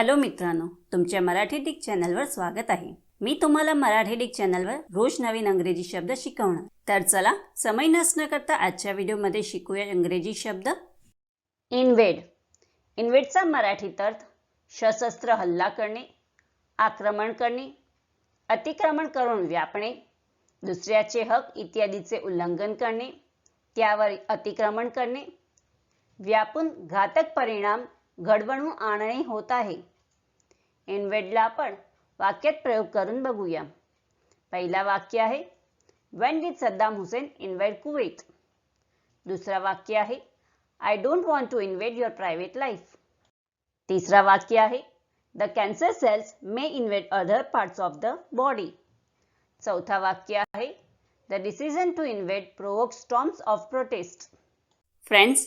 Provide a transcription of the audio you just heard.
Hello मित्रांनो तुमच्या Marathi Dick चॅनलवर स्वागत आहे. मी तुम्हाला मराठी डिक चॅनलवर रोज नवीन अंग्रेजी शब्द शिकवणार. तर चला समय नसणं करता आजच्या व्हिडिओमध्ये शिकूया इंग्रजी शब्द. इनवेड. इनवेडचा मराठीत अर्थ सशस्त्र हल्ला करणे आक्रमण करणे अतिक्रमण करून व्यापणे दुसऱ्याचे हक इत्यादीचे उल्लंघन करणे त्यावर अतिक्रमण करणे व्यापून घातक परिणाम घडवून आणणे होत आहे. एनवेडला आपण वाक्यात प्रयोग करून बघूया. पहिला वाक्य आहे when did Saddam Hussein invite Kuwait दुसरा वाक्य आहे I don't want to invade your private life तिसरा वाक्य आहे the cancer cells may invade other parts of the body चौथा वाक्य आहे the decision to invade provoke storms of protest friends